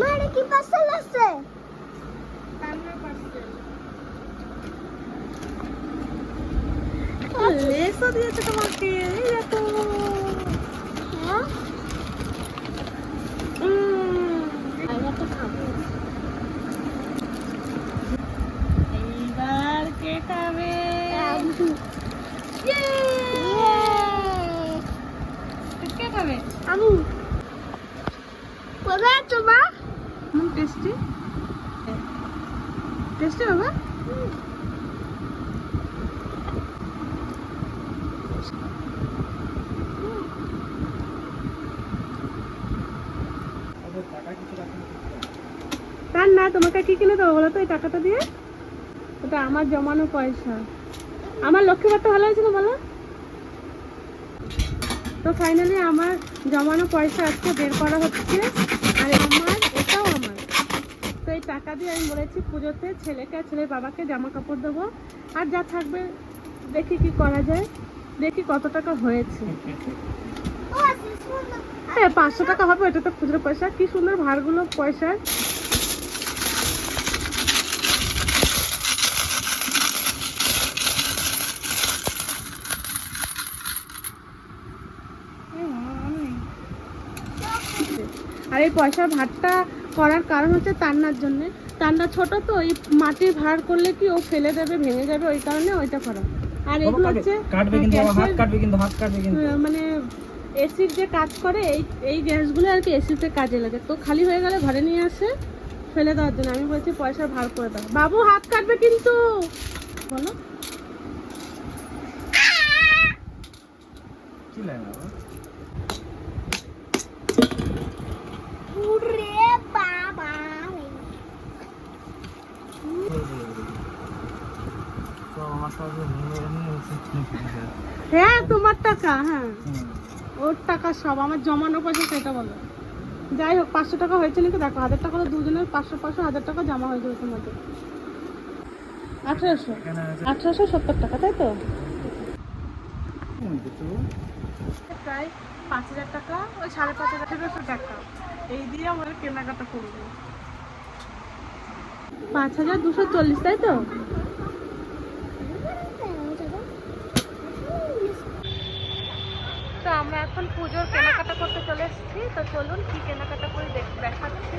মা এটা কি পার্সেল আছে? লেসও দিয়েছে তোমাকে এই দেখো হ্যাঁ উম, আমি একটা খাব এইবার কে খাবে ইয়ে কে খাবে আমি কোথায় আছো মা হুম টেস্টি? টেস্টি বাবা? না, তোমাকে কিনে দেবো বলো তো টাকাটা দিয়ে? ওটা আমার জমানো পয়সা। আমার লক্ষ্মীবারটা ভালো বলো? তো ফাইনালি আমার জমানো পয়সা আজকে বের করা হচ্ছে। আর আমার এটাও আমার তো এই টাকা দিয়ে আমি বলেছি পুজোতে ছেলেকে আর ছেলের বাবাকে জামা কাপড় দেবো। আর যা থাকবে, দেখি কি করা যায়। দেখি কত টাকা হয়েছে। হ্যাঁ পাঁচশো টাকা হবে, এটা তো খুচরো পয়সা। কি সুন্দর ভারগুলো পয়সার আর এই পয়সার ভাতটা করার কারণ হচ্ছে তান্নার জন্য। তান্না ছোট তো ওই মাটি ভার করলে কি ও ফেলে দেবে ভেঙে যাবে ওই কারণে ওইটা করা। আর এগুলো হচ্ছে মানে এসির যে কাজ করে এই এই গ্যাসগুলো আর কি এসিতে কাজে লাগে। তো খালি হয়ে গেলে ঘরে নিয়ে আসে ফেলে দেওয়ার জন্য। আমি বলছি পয়সা ভার করে দাও। বাবু হাত কাটবে কিন্তু! বলো। কি লাগে বাবা? ওরে বাবা তো আমার সাথে নিয়ে নিয়ে এসে হ্যাঁ তোমার টাকা হ্যাঁ। ওর টাকা সব, আমার জমানো পয়সা সেটা বলো। যাই হোক, পাঁচশো টাকা হয়েছে নাকি? দেখো, হাজার টাকা দুজনের পাঁচশো পাঁচশো হাজার টাকা জমা হয়ে যাবে তোমাদের। আঠেরোশো। আঠেরোশো সত্তর টাকা, তাই তো। প্রায় পাঁচ হাজার টাকা, ওই সাড়ে পাঁচ হাজার আঠেরোশো টাকা। এই দিয়ে আমরা কেনাকাটা করব। পাঁচ হাজার দুশো চল্লিশ, তাই তো তো আমরা এখন পুজোর কেনাকাটা করতে চলে এসেছি তো চলুন কি কেনাকাটা করে দেখ- দেখাচ্ছি।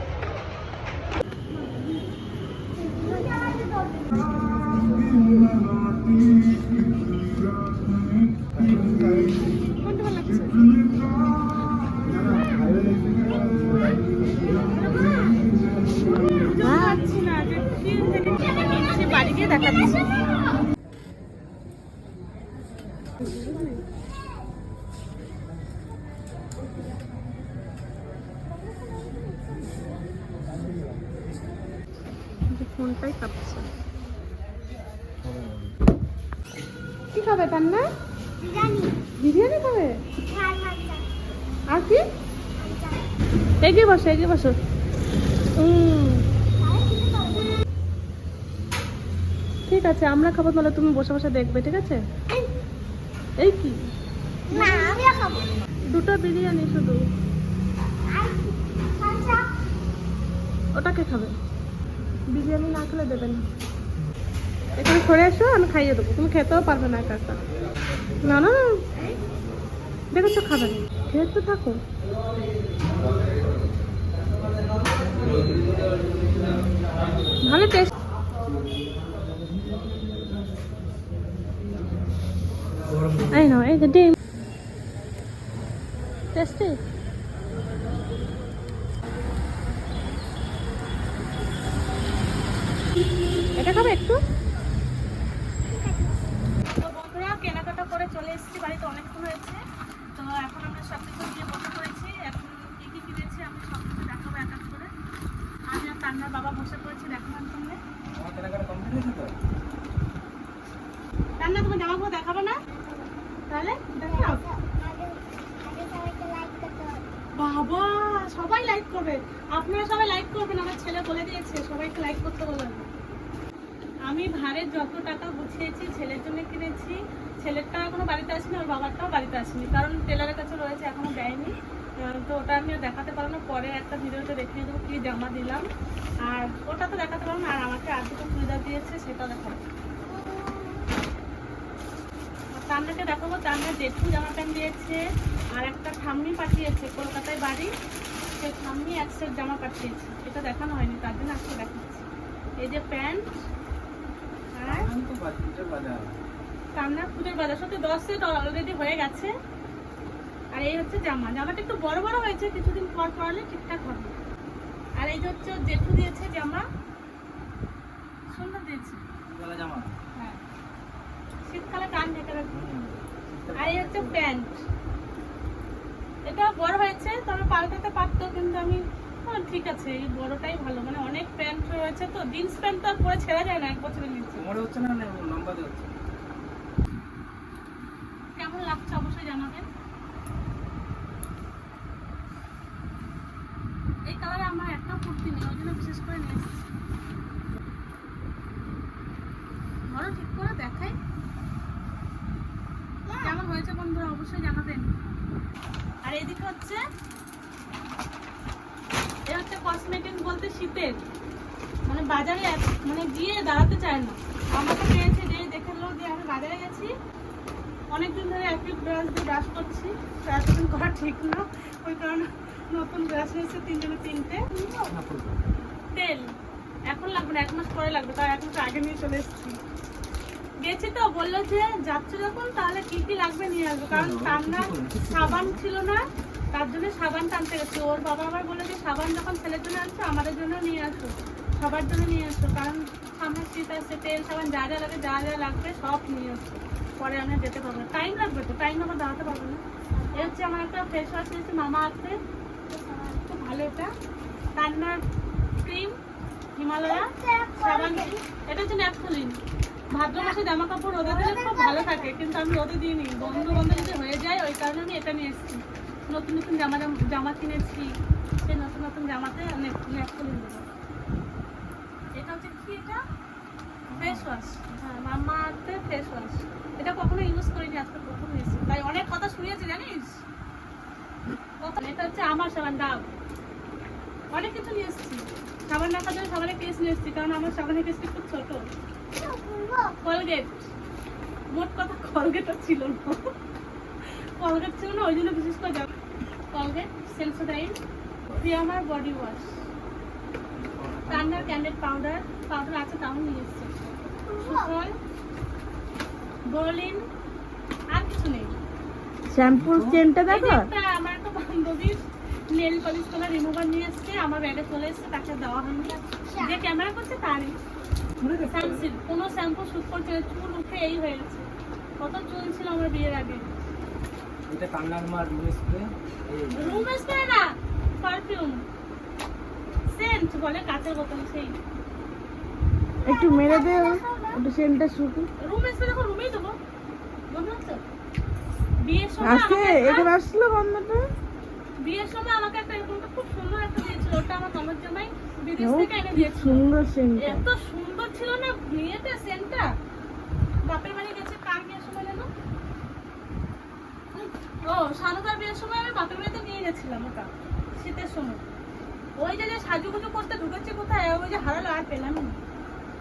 বাড়ি গিয়ে দেখাচ্ছি যে ফোনটাই কাঁপছে। কি খাবে তার না বিরিয়ানি খাবে? আর কি? এগিয়ে বসো এগিয়ে বসো। ঠিক আছে, আমরা খাব, তাহলে তুমি বসে বসে দেখবে, ঠিক আছে? এই কি? দুটো বিরিয়ানি শুধু? ওটাকে খাবে? বিরিয়ানি না খেলে দেবে না। এখানে সরে এসো, আমি খাইয়ে দেবো। তুমি খেতেও পারবে না একা না না দেখেছ খাবে না খেয়ে তো থাকো। ভালো টেস্ট। এই নাও, এই যে ডিম টেস্টি এটা খাবে একটু তো বন্ধুরা কেনাকাটা করে চলে এসেছি বাড়িতে অনেকক্ষণ হয়েছে তো এখন আমরা সব কিছু দিয়ে বসে পড়েছি এখন কি কি কিনেছি আমি সব কিছু দেখাবো এক এক করে আমি আর তান্নার বাবা বসে পড়েছি দেখানোর জন্য আমার কেনাকাটা complete হয়েছে তো? তান্না তুমি জামাগুলো দেখাবে না তাহলে বাবা, সবাই লাইক করবে। আপনারা সবাই লাইক করবেন, আমার ছেলে বলে দিয়েছে, সবাইকে লাইক করতে বলবেন আমি ভাড়ের যত টাকা গুছিয়েছি, ছেলের জন্য কিনেছি। ছেলেরটা এখনও বাড়িতে আসেনি ওর বাবারটাও বাড়িতে আসেনি। কারণ টেলারের কাছে রয়েছে, এখনও দেয়নি। তো ওটা আমি দেখাতে পারব না। পরে একটা ভিডিওতে দেখিয়ে দেবো, কি জামা দিলাম। আর ওটা তো দেখাতে পারব না, আর আমাকে আর দুটো চুড়িদার দিয়েছে সেটা দেখাবো। তান্নাকে দেখাবো। তান্না জেঠু জামা প্যান্ট দিয়েছে আর একটা ঠাম্মি পাঠিয়েছে কলকাতায় বাড়ি। সে ঠাম্মি এক সেট জামা পাঠিয়েছে। এটা দেখানো হয়নি তার জন্য আজকে দেখাচ্ছি। এই যে প্যান্ট আর আমি তো বাজার। বাজার পুজোর বাজার সত্যি দশ সেট অলরেডি হয়ে গেছে। আর এই হচ্ছে জামা। জামাটা একটু বড় বড় হয়েছে কিছুদিন পর পরালে ঠিকঠাক হবে। আর এই যে হচ্ছে জেঠু দিয়েছে জামা। সুন্দর দিয়েছে। জামা। হ্যাঁ। শীতকালে কান ঢেকে রাখবে আর এই হচ্ছে প্যান্ট। এটা বড় হয়েছে তবে পাল্টাতে পারতো কিন্তু আমি ও, ঠিক আছে এই বড়টাই ভালো। মানে অনেক প্যান্ট রয়েছে তো জিন্স প্যান্ট তো আর পরে ছেড়া যায় না এক বছরের নিচে। কোমরে হচ্ছে না লম্বাতে হচ্ছে। কেমন লাগছে অবশ্যই জানাবেন। এই কালারে আমার একটা কুর্তি নেই ওই জন্য বিশেষ করে নিয়ে এসেছি ধরো ঠিক করে দেখাই কেমন হয়েছে বন্ধুরা অবশ্যই জানাবেন। আর এদিকে হচ্ছে এ হচ্ছে কসমেটিক বলতে শীতের। মানে বাজারে মানে গিয়ে দাঁড়াতে চায় না। আমাকে পেয়েছে যে দেখে লো যে আমি বাজারে গেছি। অনেকদিন ধরে একই ব্রাশ দিয়ে ব্রাশ করছি। এতদিন করা ঠিক না। ওই কারণে নতুন ব্রাশ নিয়েছে তিনজনে তিনটে। না তেল। এখন লাগবে না এক মাস পরে লাগবে। তার এক মাস আগে নিয়ে চলে এসেছি। গেছি তো বলল যে যাচ্ছ যখন তাহলে কি কি লাগবে নিয়ে আসব? কারণ টান্না সাবান ছিল না তার জন্য সাবান টানতে গেছে। ওর বাবা আবার বলে যে সাবান যখন ছেলের জন্য আনছো আমাদের জন্য নিয়ে আসো সবার জন্য নিয়ে আসো। কারণ সামনে শীত আসছে তেল সাবান যা যা লাগে যা যা লাগবে সব নিয়ে আসো। পরে আমরা যেতে পারব টাইম লাগবে তো টাইম আমার দাঁড়াতে পারব না। এ হচ্ছে আমার একটা ফেস ওয়াশ নিয়েছি মামা আর্থের খুব ভালো এটা। টান্নার ক্রিম হিমালয়া সাবান এটা হচ্ছে ন্যাপথলিন ভাদ্র মাসে জামা কাপড় রোদে দিলে খুব ভালো থাকে, কিন্তু আমি রোদে দিইনি। বন্ধ বন্ধ যদি হয়ে যায়, ওই কারণে আমি এটা নিয়ে এসেছি। নতুন নতুন জামা জাম- কিনেছি, সেই নতুন নতুন জামাতে ন্যাপথলিন দেবো এটা হচ্ছে কি এটা? ফেস ওয়াশ হ্যাঁ আর্থের ফেস ওয়াশ এটা কখনো ইউজ করিনি, আজকে প্রথম নিয়েছি। তাই অনেক কথা শুনিয়েছি, জানিস? এটা হচ্ছে আমার সাবান ডাব অনেক কিছু নিয়ে এসেছি। সাবান রাখার জন্য সাবানের কেস নিয়ে এসেছি, কারণ আমার সাবানের কেসটা খুব ছোট। কলগেট। মোট কথা কলগেটও ছিল না। কলগেট ছিল না ওই জন্য বিশেষ করে যাব কলগেট সেন্সোডাইন আমার বডি ওয়াশ। টান্ডার ক্যান্ডেড পাউডার পাউডার আছে তাও নিয়ে এসেছি। সুফল বোরলিন আর কিছু নেই। শ্যাম্পুর চেনটা দেখো? আমার একটা বান্ধবীর নেল পলিশ করা রিমুভার নিয়ে এসছে আমার ব্যাগে চলে এসছে তাকে দেওয়া হয়নি। যে ক্যামেরা করছে তারই। সানসিল্ক কোনো শ্যাম্পু শুট করছে না চুল উঠে এই হয়ে গেছে। কত চুল ছিল আমার বিয়ের আগে? এটা কান্নার মার রুম স্প্রে রুম স্প্রে না পারফিউম সেন্ট বলে কাঁচের বোতল সেই। একটু মেরে দে একটু সেন্টটা শুকু রুম স্প্রে দেখো রুমেই দেবো। বুঝতে পারছ? বিয়ের সময় গন্ধটা। বিয়ের সময় আমাকে একটা খুব সুন্দর একটা দিয়েছিল ওটা আমার ননদ জামাই বিদেশ থেকে এনে দিয়েছিল। সুন্দর সেন্টটা এত সুন্দর ছিল না বিয়েতে সেন্টটা। বাপের বাড়ি গেছে কার বিয়ের সময় যেন? ও শানুকার বিয়ের সময় আমি বাপের বাড়িতে নিয়ে গেছিলাম ওটা শীতের সময়। ওই যে যে সাজুগুজু করতে ঢুকেছে কোথায়? ওই যে হারালো আর পেলাম না।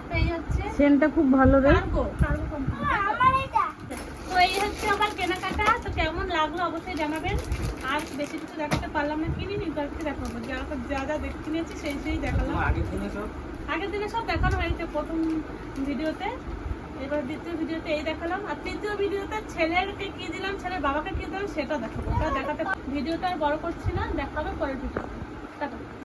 তো এই হচ্ছে সেন্টটা খুব ভালো রে। আমার এটা তো এই হচ্ছে আমার কেনাকাটা তো কেমন লাগল অবশ্যই জানাবেন। আর বেশি কিছু দেখাতে পারলাম না কিনিনি কয়েকটি দেখাবো। যা যা যা দেখে কিনেছি সেই সেই দেখালাম। সব আগের দিনে সব দেখানো হয়েছে প্রথম ভিডিওতে। এবার দ্বিতীয় ভিডিওতে এই দেখালাম। আর তৃতীয় ভিডিওতে ছেলেরকে কি দিলাম, ছেলের বাবাকে কি দিলাম, সেটা দেখাবো। দেখাতে ভিডিওটা আর বড় করছি না, দেখাবে পরের ভিডিও